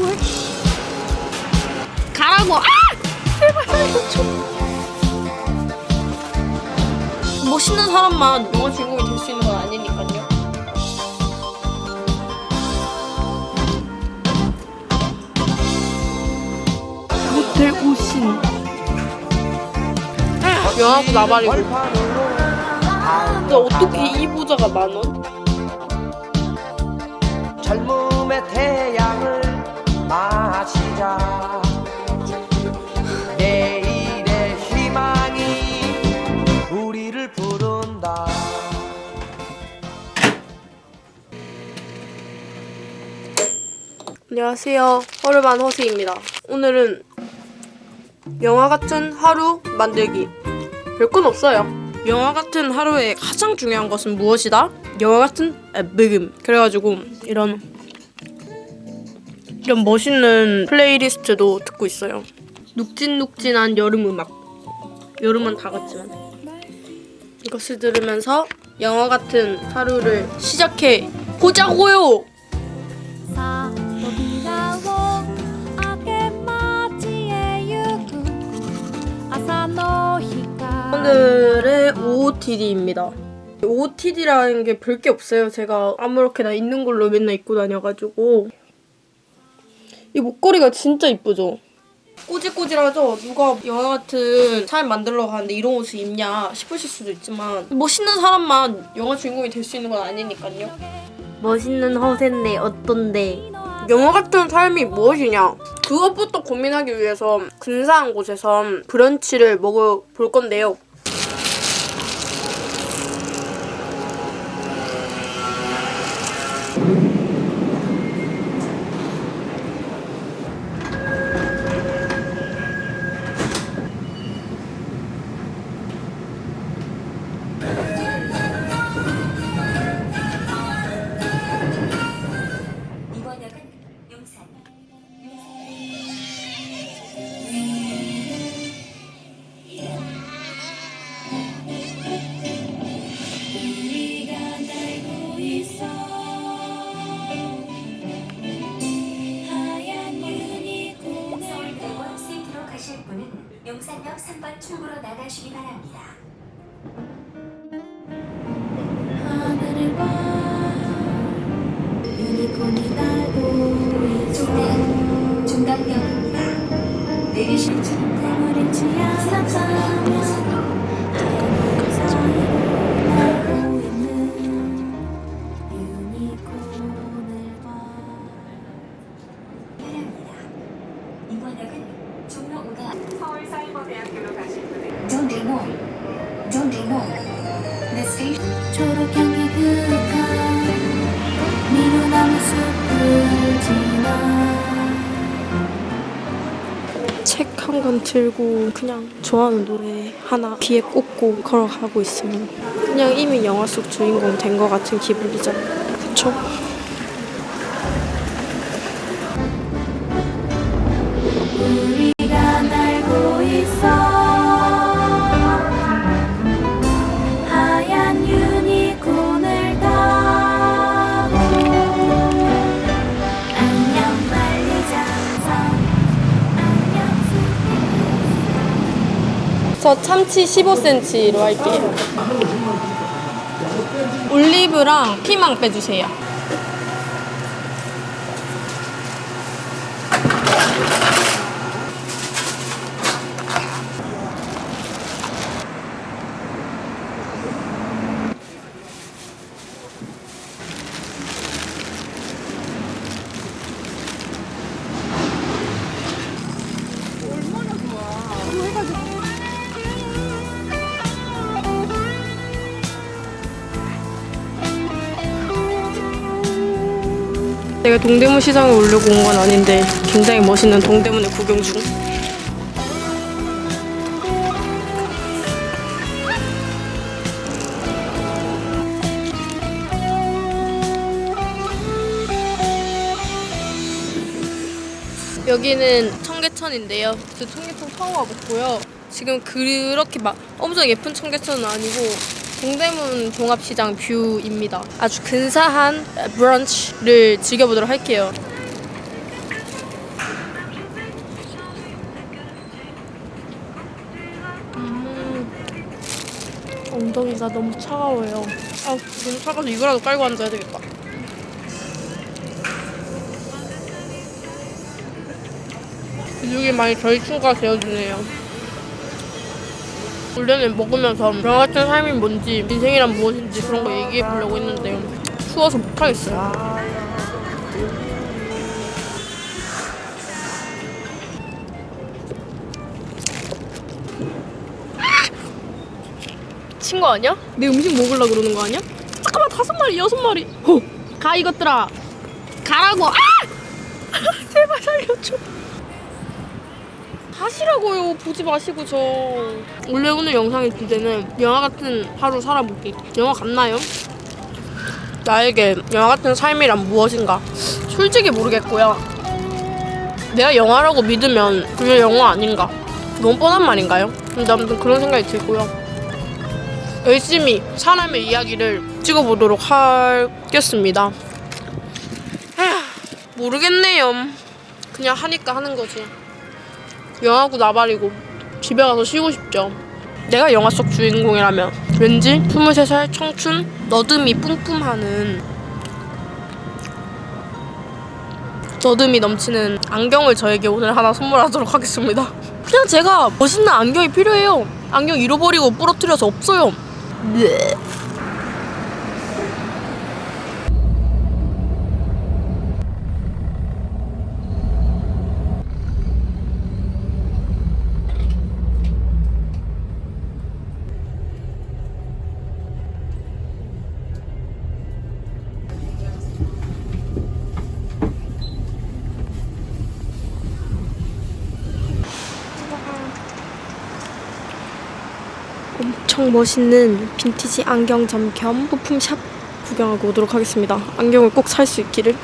가라고 해. 가라고. 아! 제발. 멋있는 사람만 영화 주인공이 될 수 있는 건 아니니까요. 호텔 오신. 영화고 나발이고. 근데 어떻게 이 부자가 만 원? 젊음의 태 안녕하세요. 허르반 허세입니다. 오늘은 영화 같은 하루 만들기. 별건 없어요. 영화 같은 하루의 가장 중요한 것은 무엇이다? 영화 같은 먹음. 그래가지고 이런 이런 멋있는 플레이리스트도 듣고 있어요. 눅진눅진한 여름 음악. 여름은 다 갔지만 이것을 들으면서 영화 같은 하루를 시작해 보자고요. 오늘의 OOTD입니다. OOTD라는 게 별 게 없어요. 제가 아무렇게나 있는 걸로 맨날 입고 다녀가지고 이 목걸이가 진짜 이쁘죠? 꼬질꼬질하죠? 누가 영화 같은 사람 만들러 가는데 이런 옷을 입냐 싶으실 수도 있지만 멋있는 사람만 영화 주인공이 될 수 있는 건 아니니까요. 멋있는 허세인데 어떤데? 영화 같은 삶이 무엇이냐? 그것부터 고민하기 위해서 근사한 곳에서 브런치를 먹어볼 건데요. 3번 출구로 나가시기 바랍니다. 들고 그냥 좋아하는 노래 하나 귀에 꽂고 걸어가고 있으면 그냥 이미 영화 속 주인공 된 것 같은 기분이잖아요. 그쵸? 저 참치 15cm로 할게요. 올리브랑 피망 빼주세요. 내가 동대문 시장에 오려고 온 건 아닌데 굉장히 멋있는 동대문을 구경 중. 여기는 청계천인데요. 저 청계천 처음 와봤고요. 지금 그렇게 막 엄청 예쁜 청계천은 아니고 동대문 종합시장 뷰입니다. 아주 근사한 브런치를 즐겨보도록 할게요. 음, 엉덩이가 너무 차가워요. 아, 너무 차가워서 이거라도 깔고 앉아야 되겠다. 근육이 많이 절충가 되어주네요. 원래는 먹으면서 영화 같은 삶이 뭔지, 인생이란 무엇인지 그런 거 얘기해 보려고 했는데요. 추워서 못하겠어요. 친구 아니야? 내 음식 먹으려 그러는 거 아니야? 잠깐만 다섯 마리 여섯 마리 호! 가 이것들아 가라고 아! 제발 살려줘 가시라고요 보지 마시고 저 원래 오늘 영상의 주제는 영화 같은 하루 살아보기 영화 같나요? 나에게 영화 같은 삶이란 무엇인가 솔직히 모르겠고요 내가 영화라고 믿으면 그게 영화 아닌가 너무 뻔한 말인가요? 근데 아무튼 그런 생각이 들고요 열심히 사람의 이야기를 찍어보도록 하겠습니다. 에휴, 모르겠네요. 그냥 하니까 하는 거지. 영화고 나발이고 집에 가서 쉬고 싶죠. 내가 영화 속 주인공이라면 왠지 23살 청춘 너듬이 뿜뿜하는 너듬이 넘치는 안경을 저에게 오늘 하나 선물하도록 하겠습니다. 그냥 제가 멋있는 안경이 필요해요. 안경 잃어버리고 부러뜨려서 없어요. 엄청 멋있는 빈티지 안경점 겸 부품샵 구경하고 오도록 하겠습니다. 안경을 꼭 살 수 있기를.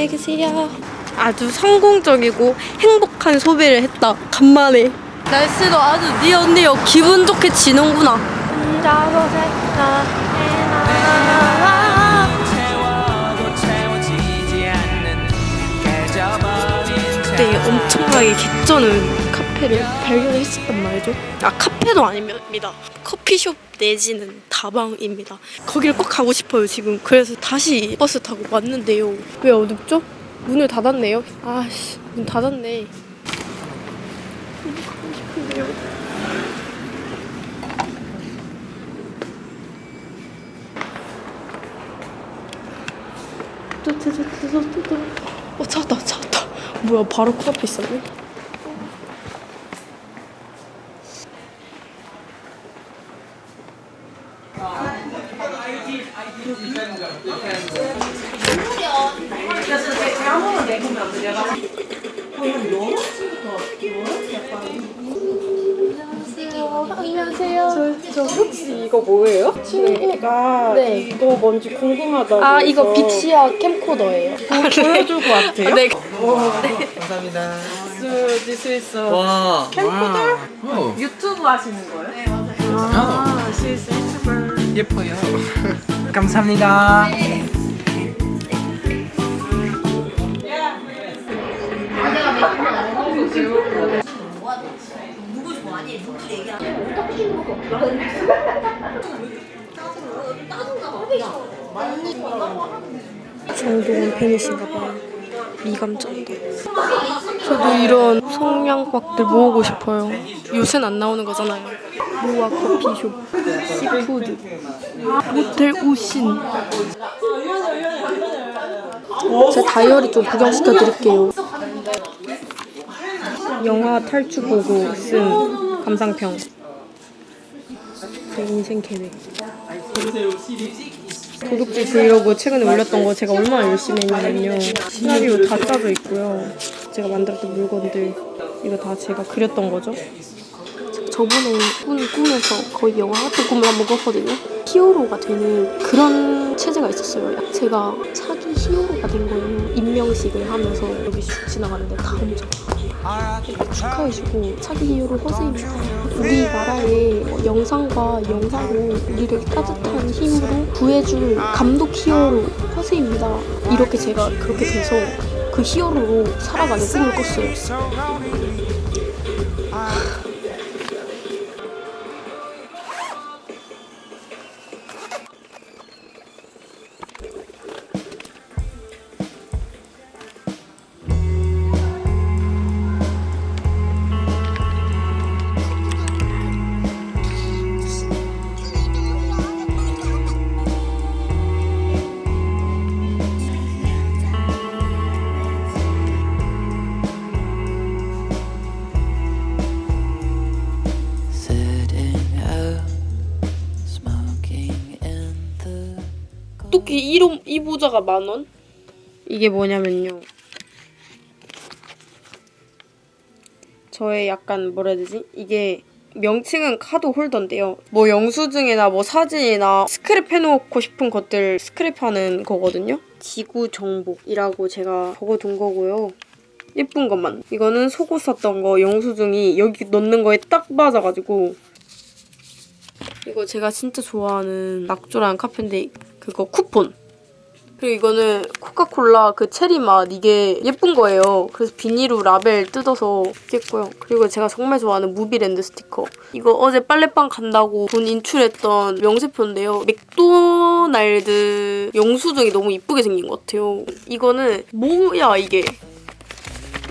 안녕히 계세요. 아주 성공적이고 행복한 소비를 했다. 간만에. 날씨도 아주 니언니어 기분 좋게 지는구나. 혼자서 깨져버린 그때 엄청나게 개쩌는 카페를 발견했었단 말이죠. 아 카페도 아닙니다. 커피숍 내지는 다방입니다. 거기를 꼭 가고 싶어요 지금. 그래서 다시 버스 타고 왔는데요. 왜 어둡죠? 문을 닫았네요. 아씨 문 닫았네. 어 찾았다 찾았다. 뭐야 바로 코앞에 있었네. 네. 이거 뭔지 궁금하다고 아 이거 해서 빅시아 캠코더예요. 보여줄 것 같아요? 네. 감사합니다 This, this is a 와 캠코더? 오, 유튜브 하시는 거예요? 네 맞아요 아, she's YouTuber 예뻐요 감사합니다 정동원 팬이신가 봐요. 미감정도. 저도 이런 성냥박들 모으고 싶어요. 요새는 안 나오는 거잖아요. 모아 커피숍, 시푸드, 모텔 우신. 제 다이어리 좀 구경시켜 드릴게요. 영화 탈출 보고 쓴 감상평. 제 인생 계획. 도둑질 브이로그 최근에 올렸던 거 제가 얼마나 열심히 했냐면요. 시나리오 다 짜져 있고요. 제가 만들었던 물건들 이거 다 제가 그렸던 거죠. 저번에 꾼 꿈에서 거의 영화 같은 꿈을 한번 꿨거든요. 히어로가 되는 그런 체제가 있었어요. 제가 차기 히어로가 된 거예요. 임명식을 하면서 여기 슉 지나가는데 다 혼자. 축하해주고 차기 히어로 허세입니다. 우리 나라의 영상과 영상으로 우리를 따뜻한 힘으로 구해줄 감독 히어로 허세입니다. 이렇게 제가 그렇게 돼서 그 히어로로 살아가는 꿈을 꿨어요. 어떻게 이런 이 모자가 만 원? 이게 뭐냐면요. 저의 약간 뭐라 해야 되지? 이게 명칭은 카드 홀더인데요. 뭐 영수증이나 뭐 사진이나 스크랩 해놓고 싶은 것들 스크랩하는 거거든요. 지구 정복이라고 제가 적어둔 거고요. 예쁜 것만. 이거는 속옷 샀던 거 영수증이 여기 넣는 거에 딱 맞아가지고 이거 제가 진짜 좋아하는 낙조라는 카페인데 그거 쿠폰. 그리고 이거는 코카콜라 그 체리 맛 이게 예쁜 거예요. 그래서 비닐로 라벨 뜯어서 깼고요. 그리고 제가 정말 좋아하는 무비랜드 스티커. 이거 어제 빨래방 간다고 돈 인출했던 명세표인데요. 맥도날드 영수증이 너무 이쁘게 생긴 것 같아요. 이거는 뭐야 이게?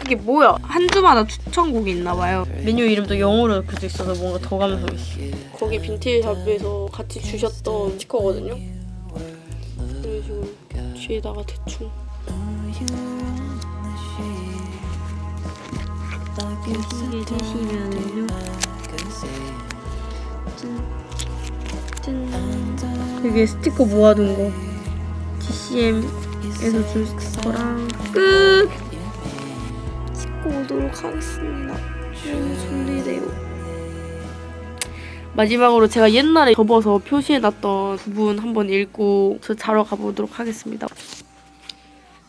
이게 뭐야? 한 주마다 추천곡이 있나 봐요. 메뉴 이름도 영어로 적혀져 있어서 뭔가 더 감성 있어. 거기 빈티지 샵에서 같이 주셨던 스티커거든요. 뒤에다가 대충. 여기에 대시면은요? 짠 되게 스티커 모아둔 거 DCM에서 준 스티커랑 끝! 씻고 오도록 하겠습니다. 너무 졸리네요 마지막으로 제가 옛날에 접어서 표시해놨던 부분 한번 읽고 저 자러 가보도록 하겠습니다.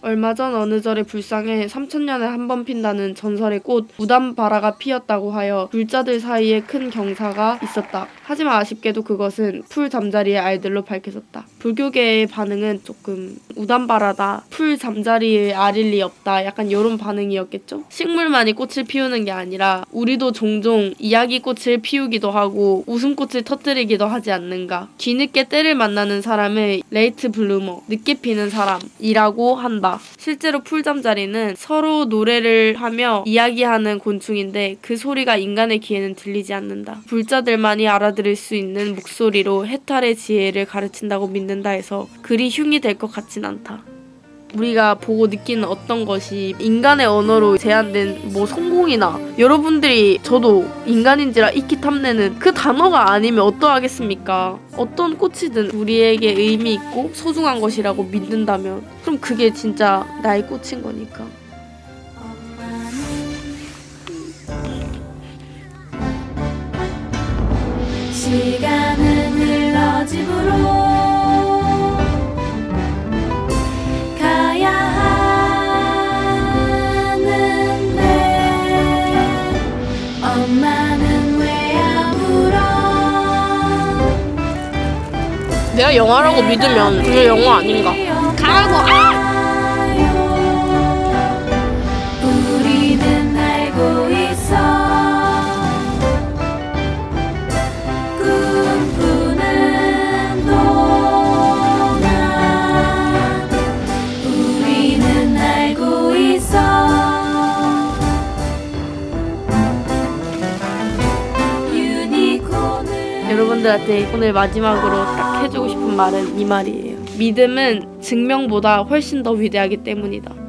얼마 전 어느 절의 불상에 3천년에 한 번 핀다는 전설의 꽃 무담바라가 피었다고 하여 불자들 사이에 큰 경사가 있었다. 하지만 아쉽게도 그것은 풀 잠자리의 알들로 밝혀졌다. 불교계의 반응은 조금 우담바라다. 풀 잠자리의 알일 리 없다. 약간 이런 반응이었겠죠? 식물만이 꽃을 피우는 게 아니라 우리도 종종 이야기 꽃을 피우기도 하고 웃음꽃을 터뜨리기도 하지 않는가. 뒤늦게 때를 만나는 사람을 레이트 블루머, 늦게 피는 사람이라고 한다. 실제로 풀잠자리는 서로 노래를 하며 이야기하는 곤충인데 그 소리가 인간의 귀에는 들리지 않는다. 불자들만이 알아들을 수 있는 목소리로 해탈의 지혜를 가르친다고 믿는다 해서 그리 흉이 될 것 같진 않다. 우리가 보고 느끼는 어떤 것이 인간의 언어로 제한된 뭐 성공이나 여러분들이 저도 인간인지라 익히 탐내는 그 단어가 아니면 어떠하겠습니까? 어떤 꽃이든 우리에게 의미 있고 소중한 것이라고 믿는다면 그럼 그게 진짜 나의 꽃인 거니까. 시간은 흘러 집으로 내가 영화라고 믿으면 그게 영화 아닌가? 가라고! 아! 여러분들한테 오늘 마지막으로 해주고 싶은 말은 이 말이에요. 믿음은 증명보다 훨씬 더 위대하기 때문이다.